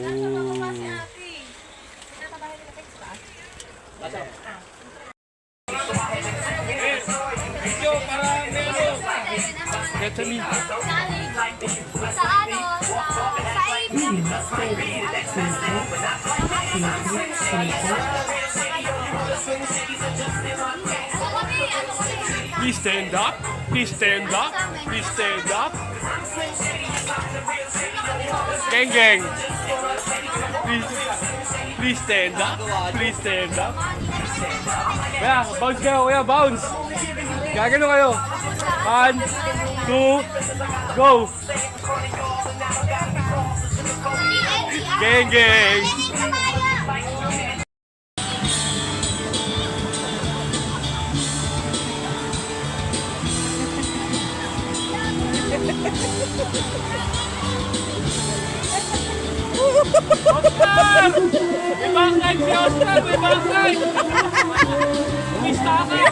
Oh. Get me. Sa ano? Sa, sa aim. Please stand up. Please stand up. Please stand up. Gang gang. Please, stand up. Please stand up. Kaya, bounce kayo, kuya, bounce. Gagano kayo. One, two, go. Gang gang. Bangkay si Oscar! May bangkay! Umista ka!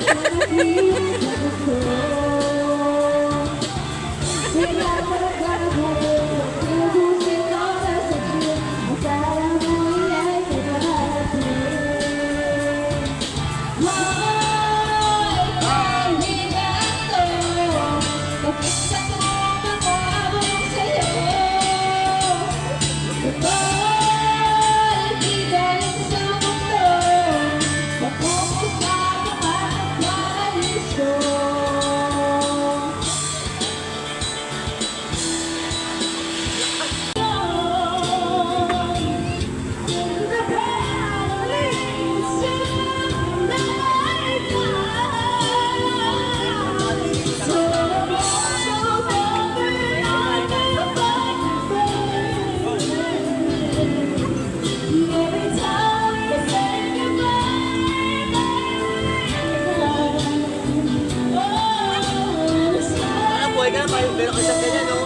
Buhay ka na ba? Meron ka isang ganyan, no?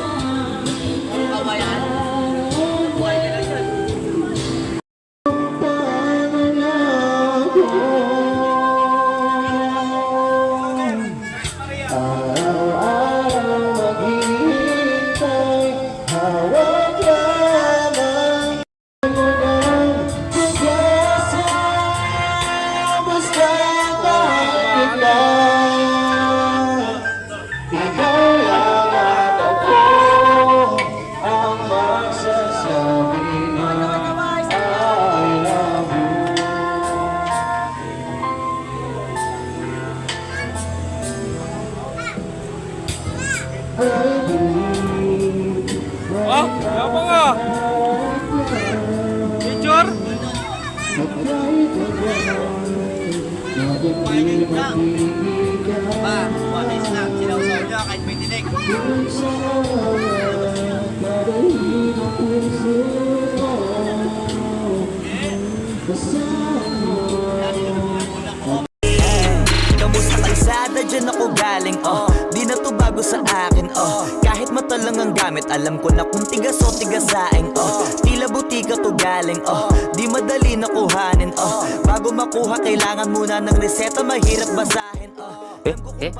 Kawayan? Buhay ka na yan. Oh, yabang ka! Picture? Pwede lang. Ba, buwatis na. Sinawsaw niya kahit may tinik. Kamusta kalsada, dyan ako galing, oh Di na to bago sa akin, mata lang ang gamit, alam ko na kung tigas o tigasaing, oh. Tila butika to galing, oh. Di madali na kuhanin, oh. Bago makuha, kailangan muna ng reseta. Mahirap basahin, oh. Eh, eh,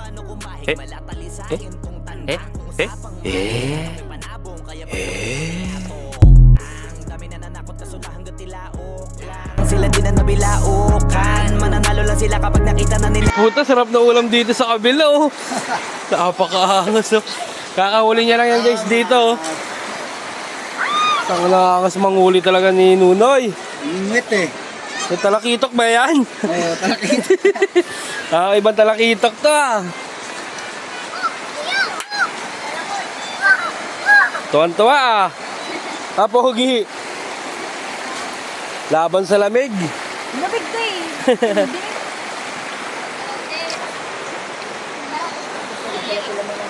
eh, eh, Ang lang hanggang tilaok lang Sila din na nabilaukan Mananalo lang sila kapag nakita na nila. Puta, sarap na ulam dito sa kabila, oh. Napakaangas, oh. Kakahuli niya lang yan, guys, dito, oh. Ang nakakas manghuli talaga ni Nunoy. Ingit eh. Yung talakitok ba yan? Oo, talakit. ah, ibang talakitok to, ah. Tuwan-tuwa, ah. Ah, pogi. Laban sa lamig. Labig to eh. Hindi.